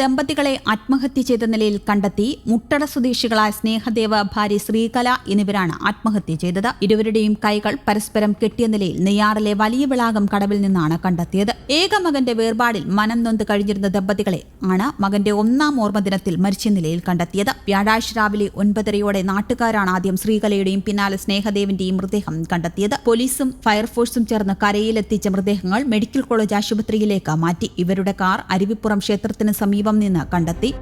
ദമ്പതികളെ ആത്മഹത്യ ചെയ്ത നിലയിൽ കണ്ടെത്തി മുട്ടട സ്വദേശികളായ സ്നേഹദേവ ഭാര്യ ശ്രീകല എന്നിവരാണ് ആത്മഹത്യ ചെയ്തത്. ഇരുവരുടെയും കൈകൾ പരസ്പരം കെട്ടിയ നിലയിൽ നെയ്യാറിലെ വലിയ വിളാകം കടവിൽ നിന്നാണ് കണ്ടെത്തിയത്. ഏക മകന്റെ വേർപാടിൽ മനം നൊന്ത് കഴിഞ്ഞിരുന്ന ദമ്പതികളെ ആണ് മകന്റെ ഒന്നാം ഓർമ്മ ദിനത്തിൽ മരിച്ച നിലയിൽ കണ്ടെത്തിയത്. വ്യാഴാഴ്ച രാവിലെ ഒൻപതരയോടെ നാട്ടുകാരാണ് ആദ്യം ശ്രീകലയുടെയും പിന്നാലെ സ്നേഹദേവിന്റെയും മൃതദേഹം കണ്ടെത്തിയത്. പോലീസും ഫയർഫോഴ്സും ചേർന്ന് കരയിലെത്തിച്ച മൃതദേഹങ്ങൾ മെഡിക്കൽ കോളേജ് ആശുപത്രിയിലേക്ക് മാറ്റി. ഇവരുടെ കാർ അരുവിപ്പുറം ക്ഷേത്രത്തിന് സമീപം നിന്ന് കണ്ടെത്തി.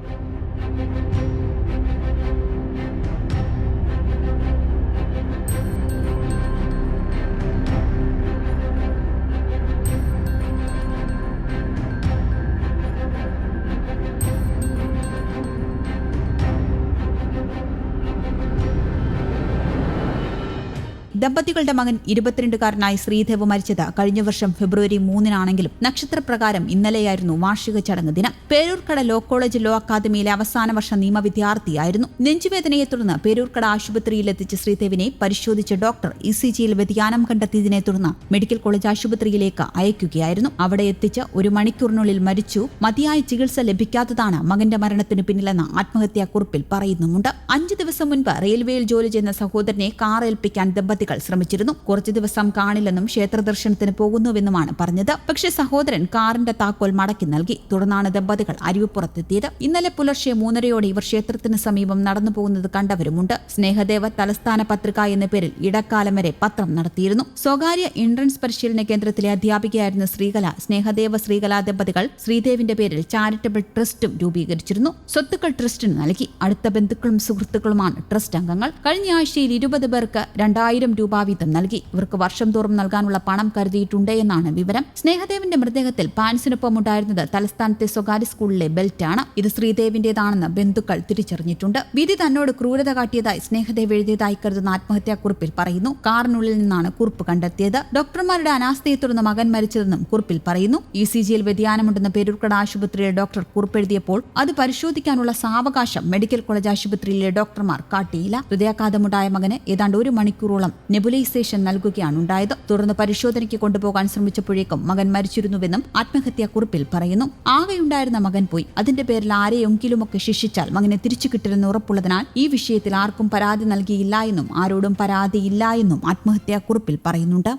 ദമ്പതികളുടെ മകൻ ഇരുപത്തിരണ്ടുകാരനായ ശ്രീദേവ് മരിച്ചത് കഴിഞ്ഞ വർഷം ഫെബ്രുവരി മൂന്നിനാണെങ്കിലും നക്ഷത്രപ്രകാരം ഇന്നലെയായിരുന്നു വാർഷിക ചടങ്ങ് ദിനം. പേരൂർക്കട ലോ കോളേജ് ലോ അക്കാദമിയിലെ അവസാന വർഷ നിയമ വിദ്യാർത്ഥിയായിരുന്നു. നെഞ്ചുവേദനയെ തുടർന്ന് പേരൂർക്കട ആശുപത്രിയിലെത്തിച്ച ശ്രീദേവിനെ പരിശോധിച്ച ഡോക്ടർ ഇ സി ജിയിൽ വ്യതിയാനം കണ്ടെത്തിയതിനെ തുടർന്ന് മെഡിക്കൽ കോളേജ് ആശുപത്രിയിലേക്ക് അയക്കുകയായിരുന്നു. അവിടെ എത്തിച്ച് ഒരു മണിക്കൂറിനുള്ളിൽ മരിച്ചു. മതിയായ ചികിത്സ ലഭിക്കാത്തതാണ് മകന്റെ മരണത്തിന് പിന്നിലെന്ന് ആത്മഹത്യാ കുറിപ്പിൽ പറയുന്നുമുണ്ട്. അഞ്ചു ദിവസം മുൻപ് റെയിൽവേയിൽ ജോലി ചെയ്യുന്ന സഹോദരനെ കാർ ഏൽപ്പിക്കാൻ ദമ്പതികൾ ശ്രമിച്ചിരുന്നു. കുറച്ചു ദിവസം കാണില്ലെന്നും ക്ഷേത്ര ദർശനത്തിന് പോകുന്നുവെന്നുമാണ് പറഞ്ഞത്. പക്ഷേ സഹോദരൻ കാറിന്റെ താക്കോൽ മടക്കി നൽകി. തുടർന്നാണ് ദമ്പതികൾ അരുവിപ്പുറത്തെത്തിയത്. ഇന്നലെ പുലർച്ചെ മൂന്നരയോടെ ഇവർ ക്ഷേത്രത്തിന് സമീപം നടന്നു പോകുന്നത് കണ്ടവരുമുണ്ട്. സ്നേഹദേവ തലസ്ഥാന പത്രിക എന്ന പേരിൽ ഇടക്കാലം വരെ പത്രം നടത്തിയിരുന്നു. സ്വകാര്യ എൻട്രൻസ് പരിശീലന കേന്ദ്രത്തിലെ അധ്യാപികയായിരുന്ന ശ്രീകല സ്നേഹദേവ ശ്രീകല ദമ്പതികൾ ശ്രീദേവിന്റെ പേരിൽ ചാരിറ്റബിൾ ട്രസ്റ്റും രൂപീകരിച്ചിരുന്നു. സ്വത്തുക്കൾ ട്രസ്റ്റിന് നൽകി. അടുത്ത ബന്ധുക്കളും സുഹൃത്തുക്കളുമാണ് ട്രസ്റ്റ് അംഗങ്ങൾ. കഴിഞ്ഞ ആഴ്ചയിൽ ഇരുപത് പേർക്ക് രണ്ടായിരം രൂപ വീതം നൽകി. ഇവർക്ക് വർഷം തോറും നൽകാനുള്ള പണം കരുതിയിട്ടുണ്ട് എന്നാണ് വിവരം. സ്നേഹദേവിന്റെ മൃതദേഹത്തിൽ പാൻസിനൊപ്പം ഉണ്ടായിരുന്നത് തലസ്ഥാനത്തെ സ്വകാര്യ സ്കൂളിലെ ബെൽറ്റാണ്. ഇത് ശ്രീദേവിന്റേതാണെന്ന് ബന്ധുക്കൾ തിരിച്ചറിഞ്ഞിട്ടുണ്ട്. വിധി തന്നോട് ക്രൂരത കാട്ടിയതായി സ്നേഹദേവ് എഴുതിയതായി കരുതുന്ന ആത്മഹത്യാക്കുറിപ്പിൽ പറയുന്നു. കാറിനുള്ളിൽ നിന്നാണ് കുറിപ്പ് കണ്ടെത്തിയത്. ഡോക്ടർമാരുടെ അനാസ്ഥയെ തുടർന്ന് മകൻ മരിച്ചതെന്നും കുറിപ്പിൽ പറയുന്നു. ഇ സി ജിയിൽ വ്യതിയാനമുണ്ടെന്ന് പേരൂർക്കട ആശുപത്രിയിലെ ഡോക്ടർ കുറിപ്പെഴുതിയപ്പോൾ അത് പരിശോധിക്കാനുള്ള സാവകാശം മെഡിക്കൽ കോളേജ് ആശുപത്രിയിലെ ഡോക്ടർമാർ കാട്ടിയില്ല. ഹൃദയാഘാതമുണ്ടായ മകന് ഏതാണ്ട് ഒരു മണിക്കൂറോളം നെബുലൈസേഷൻ നൽകുകയാണ് ഉണ്ടായത് തുടർന്ന് പരിശോധനയ്ക്ക് കൊണ്ടുപോകാൻ ശ്രമിച്ചപ്പോഴേക്കും മകൻ മരിച്ചിരുന്നുവെന്നും ആത്മഹത്യാ കുറിപ്പിൽ പറയുന്നു. ആകെയുണ്ടായിരുന്ന മകൻ പോയി. അതിന്റെ പേരിൽ ആരെയെങ്കിലുമൊക്കെ ശിക്ഷിച്ചാൽ മകനെ തിരിച്ചു കിട്ടില്ലെന്ന് ഉറപ്പുള്ളതിനാൽ ഈ വിഷയത്തിൽ ആർക്കും പരാതി നൽകിയില്ല എന്നും ആരോടും പരാതിയില്ല എന്നും ആത്മഹത്യാ കുറിപ്പിൽ പറയുന്നുണ്ട്.